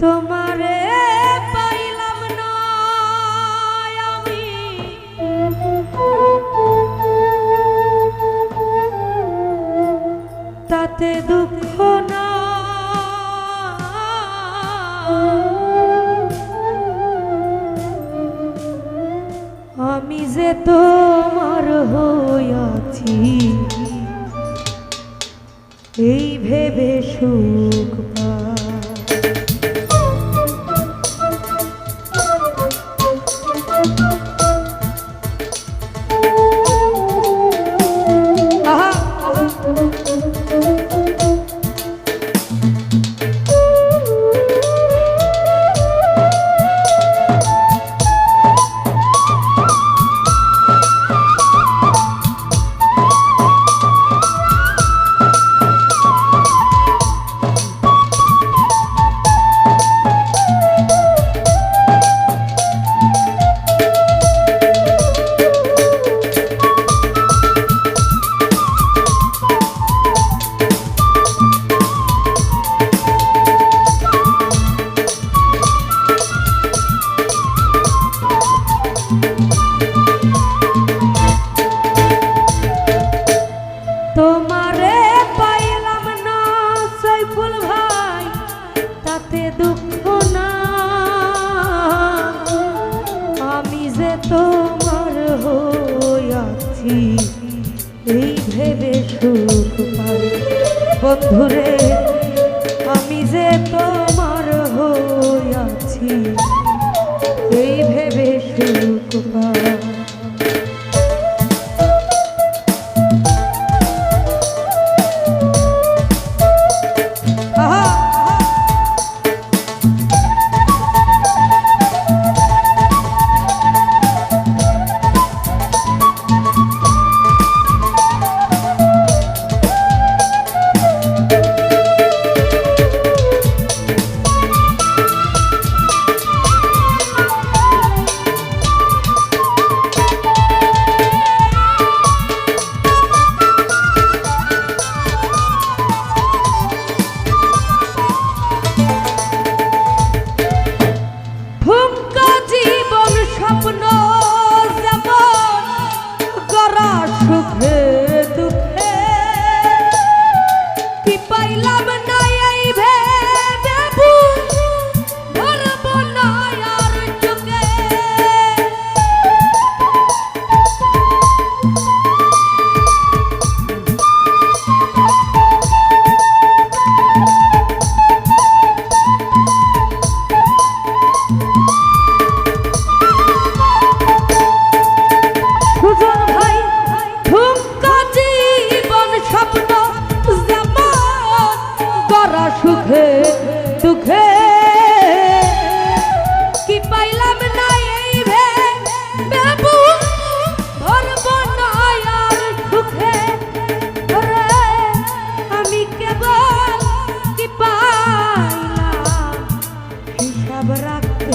তোমারে তাতে দুঃখ না। আমি যে তোমার হইয়াছি এই ভেবে শুন সুখ পাই বন্ধুরে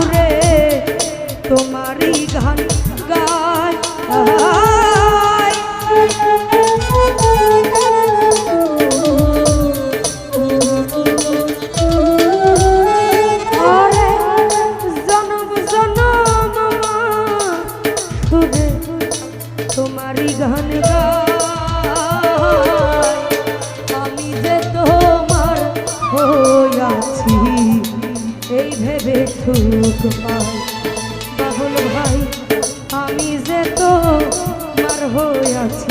বন্ধুরে তোমারই গান গায় তোমারই গান গায় সুখ পাই। তাহলে ভাই আমি যে তো মার হয়ে আছি